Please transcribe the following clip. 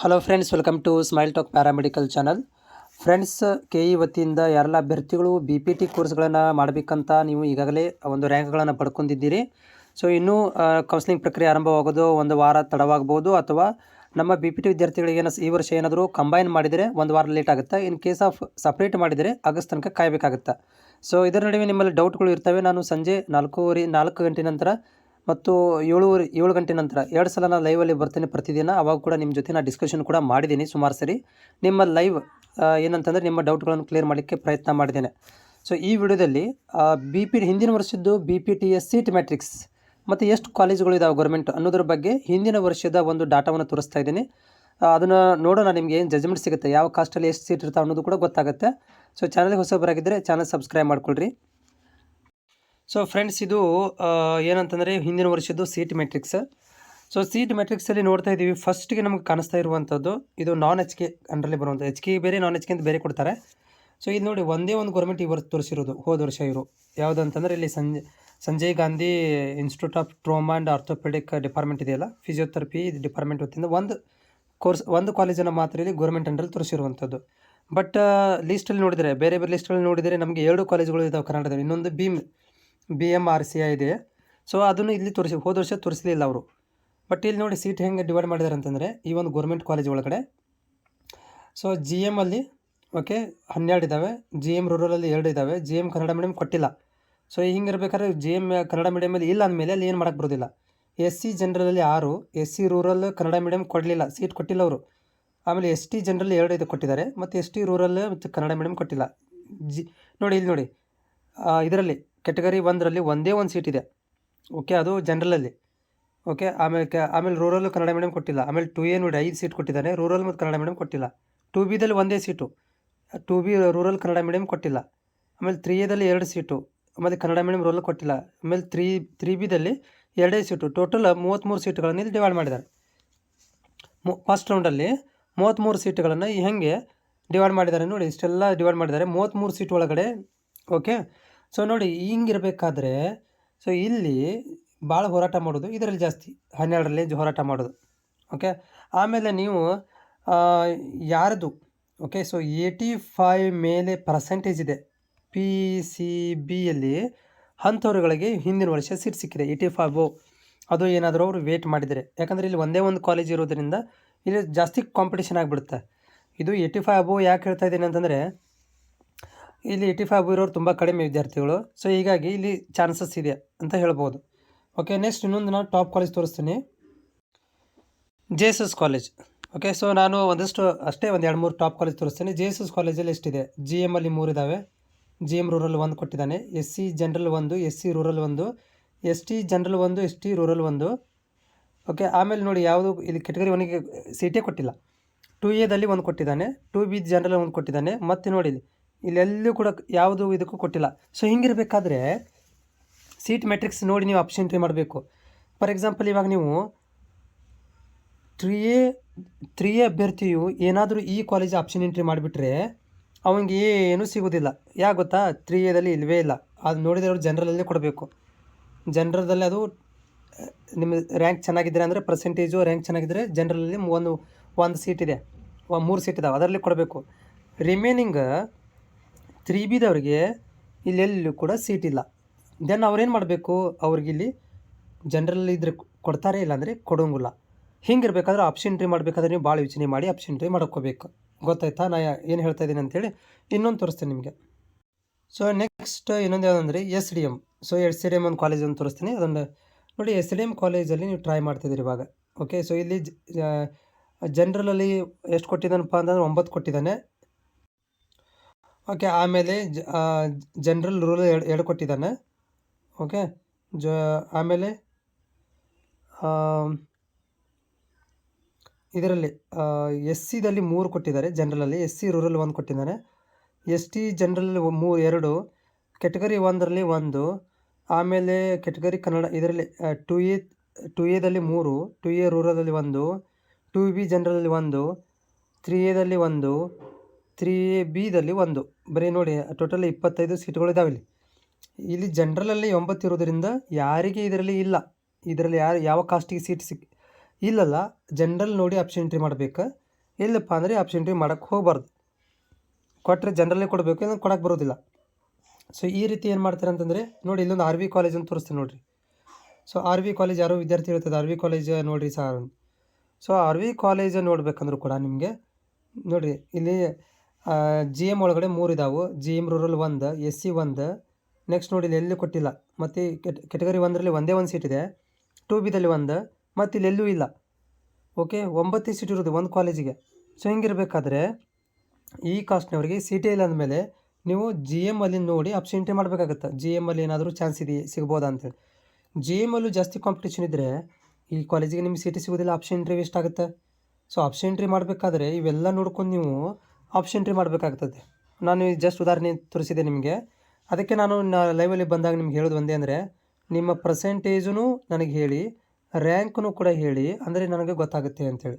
Hello friends welcome to smile talk paramedical channel friends K E ವತಿಯಿಂದ ಯಾರೆಲ್ಲ ಅಭ್ಯರ್ಥಿಗಳು B P T ಕೋರ್ಸ್ಗಳನ್ನು ಮಾಡಬೇಕಂತ ನೀವು ಈಗಾಗಲೇ ಒಂದು ರ್ಯಾಂಕ್ಗಳನ್ನು ಪಡ್ಕೊಂಡಿದ್ದೀರಿ. ಸೊ ಇನ್ನೂ ಕೌನ್ಸಿಲಿಂಗ್ ಪ್ರಕ್ರಿಯೆ ಆರಂಭವಾಗೋದು ಒಂದು ವಾರ ತಡವಾಗ್ಬೋದು ಅಥವಾ ನಮ್ಮ ಬಿ ಪಿ ಟಿ ವಿದ್ಯಾರ್ಥಿಗಳಿಗೆ ಈ ವರ್ಷ ಏನಾದರೂ ಕಂಬೈನ್ ಮಾಡಿದರೆ ಒಂದು ವಾರ ಲೇಟ್ ಆಗುತ್ತೆ? ಇನ್ ಕೇಸ್ ಆಫ್ ಸಪ್ರೇಟ್ ಮಾಡಿದರೆ ಆಗಸ್ಟ್ ತನಕ ಕಾಯಬೇಕಾಗುತ್ತೆ? ಸೊ ಇದರ ನಡುವೆ ನಿಮ್ಮಲ್ಲಿ ಡೌಟ್ಗಳು ಇರ್ತವೆ. ನಾನು ಸಂಜೆ ನಾಲ್ಕೂವರೆ ನಾಲ್ಕು ಗಂಟೆ ನಂತರ ಮತ್ತು ಏಳುವರೆ ಏಳು ಗಂಟೆ ನಂತರ ಎರಡು ಸಲ ನಾನು ಲೈವಲ್ಲಿ ಬರ್ತೇನೆ ಪ್ರತಿದಿನ. ಅವಾಗ ಕೂಡ ನಿಮ್ಮ ಜೊತೆ ನಾನು ಡಿಸ್ಕಷನ್ ಕೂಡ ಮಾಡಿದ್ದೀನಿ ಸುಮಾರು ಸರಿ. ನಿಮ್ಮ ಲೈವ್ ಏನಂತಂದರೆ ನಿಮ್ಮ ಡೌಟ್ಗಳನ್ನು ಕ್ಲಿಯರ್ ಮಾಡಲಿಕ್ಕೆ ಪ್ರಯತ್ನ ಮಾಡಿದ್ದೇನೆ. ಸೊ ಈ ವಿಡಿಯೋದಲ್ಲಿ ಬಿ ಪಿ ಹಿಂದಿನ ವರ್ಷದ್ದು B P T S seat matrix ಮತ್ತು ಎಷ್ಟು ಕಾಲೇಜುಗಳು ಇದಾವೆ ಗೌರ್ಮೆಂಟ್ ಅನ್ನೋದ್ರ ಬಗ್ಗೆ ಹಿಂದಿನ ವರ್ಷದ ಒಂದು ಡಾಟಾವನ್ನು ತೋರಿಸ್ತಾ ಇದ್ದೀನಿ. ಅದನ್ನು ನೋಡೋಣ, ನಿಮಗೆ ಏನು ಜಜ್ಮೆಂಟ್ ಸಿಗುತ್ತೆ, ಯಾವ ಕಾಸ್ಟಲ್ಲಿ ಎಷ್ಟು ಸೀಟ್ ಇರ್ತಾವೆ ಅನ್ನೋದು ಕೂಡ ಗೊತ್ತಾಗುತ್ತೆ. ಸೊ ಚಾನಲ್ಗೆ ಹೊಸಬರಾಗಿದ್ದರೆ ಚಾನಲ್ ಸಬ್ಸ್ಕ್ರೈಬ್ ಮಾಡ್ಕೊಳ್ರಿ. ಸೊ ಫ್ರೆಂಡ್ಸ್ ಇದು ಏನಂತಂದರೆ ಹಿಂದಿನ ವರ್ಷದ್ದು ಸೀಟ್ ಮೆಟ್ರಿಕ್ಸ್ ಸೊ ಸೀಟ್ ಮೆಟ್ರಿಕ್ಸಲ್ಲಿ ನೋಡ್ತಾ ಇದ್ದೀವಿ. ಫಸ್ಟ್ಗೆ ನಮಗೆ ಕಾಣಿಸ್ತಾ ಇರುವಂಥದ್ದು, ಇದು ನಾನ್ ಎಚ್ ಕೆ ಅಂಡರಲ್ಲಿ ಬರುವಂಥ ಎಚ್ ಕೆ ಬೇರೆ ನಾನ್ ಎಚ್ ಕೆ ಅಂತ ಬೇರೆ ಕೊಡ್ತಾರೆ. ಸೊ ಇದು ನೋಡಿ ಒಂದೇ ಒಂದು ಗೌರ್ಮೆಂಟ್ ಈ ತೋರಿಸಿರೋದು, ಹೋದ ವರ್ಷ ಇವರು ಯಾವುದು ಅಂತಂದರೆ ಇಲ್ಲಿ Sanjay Sanjay Gandhi institute of trauma and orthopedic department ಇದೆಯಲ್ಲ ಫಿಸಿಯೋಥೆರಪಿ ಡಿಪಾರ್ಟ್ಮೆಂಟ್ ವತಿಯಿಂದ ಒಂದು ಕೋರ್ಸ್ ಒಂದು ಕಾಲೇಜನ್ನು ಮಾತ್ರ ಇಲ್ಲಿ ಗೌರ್ಮೆಂಟ್ ಅಂಡ್ರಲ್ಲಿ ತೋರಿಸಿರುವಂಥದ್ದು. ಬಟ್ ಲೀಸ್ಟಲ್ಲಿ ನೋಡಿದರೆ, ಬೇರೆ ಬೇರೆ ಲಿಸ್ಟಲ್ಲಿ ನೋಡಿದರೆ ನಮಗೆ ಎರಡು ಕಾಲೇಜುಗಳು ಇದ್ದಾವೆ ಕರ್ನಾಟಕದಲ್ಲಿ. ಇನ್ನೊಂದು beam B M R C I ಇದೆ. ಸೊ ಅದನ್ನು ಇಲ್ಲಿ ತೋರಿಸಿ, ಹೋದ ವರ್ಷ ತೋರಿಸಲಿಲ್ಲ ಅವರು. ಬಟ್ ಇಲ್ಲಿ ನೋಡಿ ಸೀಟ್ ಹೆಂಗೆ ಡಿವೈಡ್ ಮಾಡಿದ್ದಾರೆ ಅಂತಂದರೆ, ಈ ಒಂದು ಗೌರ್ಮೆಂಟ್ ಕಾಲೇಜ್ ಒಳಗಡೆ. ಸೊ ಜಿ ಎಮಲ್ಲಿ ಓಕೆ ಹನ್ನೆರಡು ಇದ್ದಾವೆ ಜಿ ಎಂ ರೂರಲಲ್ಲಿ ಎರಡು ಇದ್ದಾವೆ ಜಿ ಎಂ ಕನ್ನಡ ಮೀಡಿಯಮ್ ಕೊಟ್ಟಿಲ್ಲ. ಸೊ ಹಿಂಗಿರ್ಬೇಕಾದ್ರೆ ಜಿ ಎಂ ಕನ್ನಡ ಮೀಡಿಯಮಲ್ಲಿ ಇಲ್ಲ ಅಂದಮೇಲೆ ಅಲ್ಲಿ ಏನು ಮಾಡೋಕ್ಕೆ ಬರೋದಿಲ್ಲ. ಎಸ್ ಸಿ ಜನರಲಲ್ಲಿ ಆರು S C rural Kannada medium ಕೊಡಲಿಲ್ಲ ಸೀಟ್ ಕೊಟ್ಟಿಲ್ಲ ಅವರು. ಆಮೇಲೆ ಎಸ್ ಟಿ ಜನರಲ್ ಎರಡು ಇದು ಕೊಟ್ಟಿದ್ದಾರೆ, ಮತ್ತು ಎಸ್ ಟಿ ರೂರಲ್ ಮತ್ತು ಕನ್ನಡ ಮೀಡಿಯಮ್ ಕೊಟ್ಟಿಲ್ಲ. ಜಿ ನೋಡಿ ಇಲ್ಲಿ ನೋಡಿ ಇದರಲ್ಲಿ ಕೆಟಗರಿ ಒಂದರಲ್ಲಿ ಒಂದೇ ಒಂದು ಸೀಟ್ ಇದೆ. ಓಕೆ ಅದು ಜನರಲಲ್ಲಿ ಓಕೆ ಆಮೇಲೆ ಕ, ಆಮೇಲೆ ರೂರಲ್ಲು ಕನ್ನಡ ಮೀಡಿಯಂ ಕೊಟ್ಟಿಲ್ಲ. ಆಮೇಲೆ ಟು ಎ ನೋಡಿ ಐದು ಸೀಟ್ ಕೊಟ್ಟಿದ್ದಾನೆ. ರೂರಲ್ ಮತ್ತು ಕನ್ನಡ ಮೀಡಿಯಂ ಕೊಟ್ಟಿಲ್ಲ. ಟು ಬಿದಲ್ಲಿ ಒಂದೇ seat two B rural Kannada medium ಕೊಟ್ಟಿಲ್ಲ. ಆಮೇಲೆ ತ್ರೀ ಎದಲ್ಲಿ ಎರಡು ಸೀಟು ಆಮೇಲೆ ಕನ್ನಡ ಮೀಡಿಯಂ ರೂರಲ್ ಕೊಟ್ಟಿಲ್ಲ. ಆಮೇಲೆ ತ್ರೀ ತ್ರೀ ಬಿದಲ್ಲಿ ಎರಡೇ ಸೀಟು ಟೋಟಲ್ ಮೂವತ್ತ್ಮೂರು ಸೀಟುಗಳನ್ನು ಇಲ್ಲಿ ಡಿವೈಡ್ ಮಾಡಿದ್ದಾರೆ ಫಸ್ಟ್ ರೌಂಡಲ್ಲಿ ಮೂವತ್ತ್ಮೂರು ಸೀಟುಗಳನ್ನು ಹೆಂಗೆ ಡಿವೈಡ್ ಮಾಡಿದ್ದಾರೆ ನೋಡಿ, ಇಷ್ಟೆಲ್ಲ ಡಿವೈಡ್ ಮಾಡಿದ್ದಾರೆ ಮೂವತ್ತ್ಮೂರು ಸೀಟ್ ಒಳಗಡೆ ಓಕೆ ಸೊ ನೋಡಿ, ಹಿಂಗಿರಬೇಕಾದ್ರೆ ಸೊ ಇಲ್ಲಿ ಭಾಳ ಹೋರಾಟ ಮಾಡೋದು ಇದರಲ್ಲಿ ಜಾಸ್ತಿ, ಹನ್ನೆರಡರಲ್ಲಿ ಹೋರಾಟ ಮಾಡೋದು ಓಕೆ ಆಮೇಲೆ ನೀವು ಯಾರದು ಓಕೆ ಸೊ ಏಯ್ಟಿ ಫೈವ್ ಮೇಲೆ ಪರ್ಸೆಂಟೇಜ್ ಇದೆ. ಪಿ ಸಿ ಬಿಯಲ್ಲಿ ಅಂಥವ್ರುಗಳಿಗೆ ಹಿಂದಿನ ವರ್ಷ ಸೀಟ್ ಸಿಕ್ಕಿದೆ ಏಯ್ಟಿ ಫೈವ್ ಅದು ಏನಾದರೂ ಅವರು ವೇಟ್ ಮಾಡಿದರೆ. ಯಾಕಂದರೆ ಇಲ್ಲಿ ಒಂದೇ ಒಂದು ಕಾಲೇಜ್ ಇರೋದರಿಂದ ಇಲ್ಲಿ ಜಾಸ್ತಿ ಕಾಂಪಿಟೇಷನ್ ಆಗಿಬಿಡುತ್ತೆ. ಇದು ಏಯ್ಟಿ ಫೈವ್ ಅಬೋ ಯಾಕೆ ಹೇಳ್ತಾ ಇದ್ದೀನಿ ಅಂತಂದರೆ ಇಲ್ಲಿ ಏಯ್ಟಿ ಫೈವ್ ಇರೋರು ತುಂಬ ಕಡಿಮೆ ವಿದ್ಯಾರ್ಥಿಗಳು. ಸೊ ಹೀಗಾಗಿ ಇಲ್ಲಿ ಚಾನ್ಸಸ್ ಇದೆ ಅಂತ ಹೇಳ್ಬೋದು. ಓಕೆ ನೆಕ್ಸ್ಟ್ ಇನ್ನೊಂದು ನಾನು ಟಾಪ್ ಕಾಲೇಜ್ ತೋರಿಸ್ತೀನಿ. J S S college okay so ನಾನು ಒಂದಷ್ಟು, ಅಷ್ಟೇ ಒಂದು ಎರಡು ಮೂರು ಟಾಪ್ ಕಾಲೇಜ್ ತೋರಿಸ್ತೀನಿ. ಜೆ ಎಸ್ ಎಸ್ ಕಾಲೇಜಲ್ಲಿ ಎಷ್ಟಿದೆ? ಜಿ ಎಮ್ಮಲ್ಲಿ ಮೂರು ಇದ್ದಾವೆ ಜಿ ಎಂ ರೂರಲ್ ಒಂದು ಕೊಟ್ಟಿದ್ದಾನೆ. ಎಸ್ ಸಿ ಜನರಲ್ ಒಂದು ಎಸ್ ಸಿ ರೂರಲ್ ಒಂದು ಎಸ್ ಟಿ ಜನರಲ್ ಒಂದು ಎಸ್ ಟಿ ರೂರಲ್ ಒಂದು. ಓಕೆ ಆಮೇಲೆ ನೋಡಿ ಯಾವುದು ಇಲ್ಲಿ ಕೆಟಗರಿ ಒನಿಗೆ ಸೀಟೇ ಕೊಟ್ಟಿಲ್ಲ. ಟು ಎದಲ್ಲಿ ಒಂದು ಕೊಟ್ಟಿದ್ದಾನೆ. ಟು ಬಿ ಜನರಲ್ ಒಂದು ಕೊಟ್ಟಿದ್ದಾನೆ. ಮತ್ತು ನೋಡಿ ಇಲ್ಲಿ. ಇಲ್ಲೆಲ್ಲೂ ಕೂಡ ಯಾವುದು ಇದಕ್ಕೂ ಕೊಟ್ಟಿಲ್ಲ. ಸೊ ಹಿಂಗಿರಬೇಕಾದ್ರೆ ಸೀಟ್ ಮೆಟ್ರಿಕ್ಸ್ ನೋಡಿ ನೀವು ಆಪ್ಷನ್ ಎಂಟ್ರಿ ಮಾಡಬೇಕು. ಫಾರ್ ಎಕ್ಸಾಂಪಲ್ ಇವಾಗ ನೀವು ತ್ರೀ ಎ ತ್ರೀ ಎ ಅಭ್ಯರ್ಥಿಯು ಏನಾದರೂ ಈ ಕಾಲೇಜ್ ಆಪ್ಷನ್ ಎಂಟ್ರಿ ಮಾಡಿಬಿಟ್ರೆ ಅವನಿಗೆ ಏನೂ ಸಿಗೋದಿಲ್ಲ. ಯಾಕೆ ಗೊತ್ತಾ? ತ್ರೀ ಎದಲ್ಲಿ ಇಲ್ಲವೇ ಇಲ್ಲ. ಅದು ನೋಡಿದರೆ ಅವ್ರು ಜನರಲಲ್ಲೇ ಕೊಡಬೇಕು. ಜನರಲ್ದಲ್ಲಿ ಅದು ನಿಮ್ಮ ರ್ಯಾಂಕ್ ಚೆನ್ನಾಗಿದ್ದರೆ ಅಂದರೆ ಪರ್ಸೆಂಟೇಜು ರ್ಯಾಂಕ್ ಚೆನ್ನಾಗಿದ್ದರೆ ಜನರಲಲ್ಲಿ ಒಂದು ಒಂದು ಸೀಟ್ ಇದೆ. ಮೂರು ಸೀಟ್ ಇದಾವೆ. ಅದರಲ್ಲಿ ಕೊಡಬೇಕು. ರಿಮೈನಿಂಗ್ ತ್ರೀ ಬಿದವ್ರಿಗೆ ಇಲ್ಲೆಲ್ಲೂ ಕೂಡ ಸೀಟ್ ಇಲ್ಲ. ದೆನ್ ಅವ್ರೇನು ಮಾಡಬೇಕು? ಅವ್ರಿಗೆ ಇಲ್ಲಿ ಜನರಲ್ ಇದ್ರೆ ಕೊಡ್ತಾರೆ, ಇಲ್ಲಾಂದರೆ ಕೊಡೋಂಗಿಲ್ಲ. ಹಿಂಗಿರ್ಬೇಕಾದ್ರೆ ಆಪ್ಷನ್ ಎಂಟ್ರಿ ಮಾಡಬೇಕಾದ್ರೆ ನೀವು ಭಾಳ ಯೋಚನೆ ಮಾಡಿ ಆಪ್ಷನ್ ಎಂಟ್ರಿ ಮಾಡ್ಕೋಬೇಕು. ಗೊತ್ತಾಯ್ತಾ? ನಾ ಏನು ಹೇಳ್ತಾ ಇದ್ದೀನಿ ಅಂತೇಳಿ ಇನ್ನೊಂದು ತೋರಿಸ್ತೀನಿ ನಿಮಗೆ. ಸೊ ನೆಕ್ಸ್ಟ್ ಇನ್ನೊಂದು ಯಾವುದಂದ್ರೆ S D M so S D M ಒಂದು ಕಾಲೇಜ್ ಅಂತ ತೋರಿಸ್ತೀನಿ. ಅದೊಂದು ನೋಡಿ ಎಸ್ ಡಿ ಎಂ ಕಾಲೇಜಲ್ಲಿ ನೀವು ಟ್ರೈ ಮಾಡ್ತಿದ್ದೀರಿ ಇವಾಗ. ಓಕೆ ಸೊ ಇಲ್ಲಿ ಜನ್ರಲಲ್ಲಿ ಎಷ್ಟು ಕೊಟ್ಟಿದ್ದಾನಪ್ಪ ಅಂತಂದ್ರೆ ಒಂಬತ್ತು ಕೊಟ್ಟಿದ್ದಾನೆ. ಓಕೆ ಆಮೇಲೆ ಜನರಲ್ ರೂಲ್ ಎರಡು ಎರಡು ಕೊಟ್ಟಿದ್ದಾನೆ. ಓಕೆ ಜ, ಆಮೇಲೆ ಇದರಲ್ಲಿ ಎಸ್ ಸಿದಲ್ಲಿ ಮೂರು ಕೊಟ್ಟಿದ್ದಾರೆ ಜನರಲಲ್ಲಿ ಎಸ್ ಸಿ ರೂರಲ್ ಒಂದು ಕೊಟ್ಟಿದ್ದಾನೆ. ಎಸ್ ಟಿ ಜನರಲ್ ಮೂ, ಎರಡು ಕೆಟಗರಿ ಒಂದರಲ್ಲಿ ಒಂದು, ಆಮೇಲೆ ಕೆಟಗರಿ ಕನ್ನಡ, ಇದರಲ್ಲಿ ಟು ಎ ಟು ಎದಲ್ಲಿ ಮೂರು ಟು ಎ ರೂರಲಲ್ಲಿ ಒಂದು ಟು ಬಿ ಜನರಲಲ್ಲಿ ಒಂದು ತ್ರೀ ಎದಲ್ಲಿ ಒಂದು ತ್ರೀ ಎ ಬಿದಲ್ಲಿ ಒಂದು. ಬರೀ ನೋಡಿ ಟೋಟಲ್ ಇಪ್ಪತ್ತೈದು ಸೀಟ್ಗಳು ಇದಾವೆ ಇಲ್ಲಿ. ಇಲ್ಲಿ ಜನರಲಲ್ಲಿ ಒಂಬತ್ತು ಇರೋದ್ರಿಂದ ಯಾರಿಗೆ ಇದರಲ್ಲಿ ಇಲ್ಲ. ಇದರಲ್ಲಿ ಯಾರು, ಯಾವ ಕಾಸ್ಟಿಗೆ ಸೀಟ್ ಸಿಕ್, ಇಲ್ಲಲ್ಲ ಜನ್ರಲ್ ನೋಡಿ ಆಪ್ಷನ್ ಎಂಟ್ರಿ ಮಾಡಬೇಕು. ಇಲ್ಲಪ್ಪ ಅಂದರೆ ಆಪ್ಷನ್ ಎಂಟ್ರಿ ಮಾಡೋಕ್ಕೆ ಹೋಗ್ಬಾರ್ದು. ಕೊಟ್ಟರೆ ಜನರಲ್ಲೇ ಕೊಡಬೇಕು ಇಲ್ಲ ಕೊಡೋಕ್ಕೆ ಬರೋದಿಲ್ಲ. ಸೊ ಈ ರೀತಿ ಏನು ಮಾಡ್ತಾರೆ ಅಂತಂದರೆ, ನೋಡಿ ಇಲ್ಲೊಂದು ಆರ್ ವಿ ಕಾಲೇಜ್ ಅಂತ ತೋರಿಸ್ತೀನಿ ನೋಡಿರಿ. ಸೊ ಆರ್ ವಿ ಕಾಲೇಜ್ ಯಾರೋ ವಿದ್ಯಾರ್ಥಿ ಹೇಳ್ತದೆ ಆರ್ ವಿ ಕಾಲೇಜ್ ನೋಡಿರಿ sir so R V college ನೋಡಬೇಕಂದ್ರೂ ಕೂಡ ನಿಮಗೆ, ನೋಡಿರಿ, ಇಲ್ಲಿ ಜಿ ಎಂ ಒಳಗಡೆ ಮೂರು ಇದಾವೆ. ಜಿ ಎಂ ರೂರಲ್ ಒಂದು ಎಸ್ ಸಿ ಒಂದು. ನೆಕ್ಸ್ಟ್ ನೋಡಿ ಇಲ್ಲಿ ಎಲ್ಲೂ ಕೊಟ್ಟಿಲ್ಲ. ಮತ್ತು ಕೆಟಗರಿ ಒಂದರಲ್ಲಿ ಒಂದೇ ಒಂದು ಸೀಟ್ ಇದೆ. ಟು ಬಿದಲ್ಲಿ ಒಂದು, ಮತ್ತು ಇಲ್ಲಿ ಎಲ್ಲೂ ಇಲ್ಲ. ಓಕೆ ಒಂಬತ್ತು ಸೀಟ್ ಇರೋದು ಒಂದು ಕಾಲೇಜಿಗೆ ಸೊ ಹಿಂಗಿರಬೇಕಾದ್ರೆ ಈ ಕಾಸ್ಟ್ನವರಿಗೆ ಸೀಟೇ ಇಲ್ಲ ಅಂದಮೇಲೆ ನೀವು ಜಿ ಎಂ ಅಲ್ಲಿ ನೋಡಿ ಅಪ್ಸೆಂಟ್ರಿ ಮಾಡಬೇಕಾಗತ್ತೆ. ಜಿ ಎಂ ಅಲ್ಲಿ ಏನಾದರೂ ಚಾನ್ಸ್ ಇದೆ ಸಿಗ್ಬೋದಾ ಅಂತೇಳಿ ಜಿ ಎಂ ಅಲ್ಲೂ ಜಾಸ್ತಿ ಕಾಂಪಿಟೇಷನ್ ಇದ್ದರೆ ಈ ಕಾಲೇಜಿಗೆ ನಿಮ್ಗೆ ಸೀಟ್ ಸಿಗೋದಿಲ್ಲ ಅಪ್ಸೆಂಟ್ರಿ ವೇಸ್ಟ್ ಆಗುತ್ತೆ. ಸೊ ಅಪ್ಸೆಂಟ್ರಿ ಮಾಡಬೇಕಾದ್ರೆ ಇವೆಲ್ಲ ನೋಡ್ಕೊಂಡು ನೀವು ಆಪ್ಷನ್ ಎಂಟ್ರಿ ಮಾಡಬೇಕಾಗ್ತದೆ. ನಾನು ಜಸ್ಟ್ ಉದಾಹರಣೆ ತೋರಿಸಿದೆ ನಿಮಗೆ. ಅದಕ್ಕೆ ನಾನು ಲೈವಲ್ಲಿ ಬಂದಾಗ ನಿಮ್ಗೆ ಹೇಳೋದು ಒಂದೇ ಅಂದರೆ, ನಿಮ್ಮ ಪರ್ಸೆಂಟೇಜೂ ನನಗೆ ಹೇಳಿ ರ್ಯಾಂಕ್ನು ಕೂಡ ಹೇಳಿ, ಅಂದರೆ ನನಗೆ ಗೊತ್ತಾಗುತ್ತೆ ಅಂತೇಳಿ.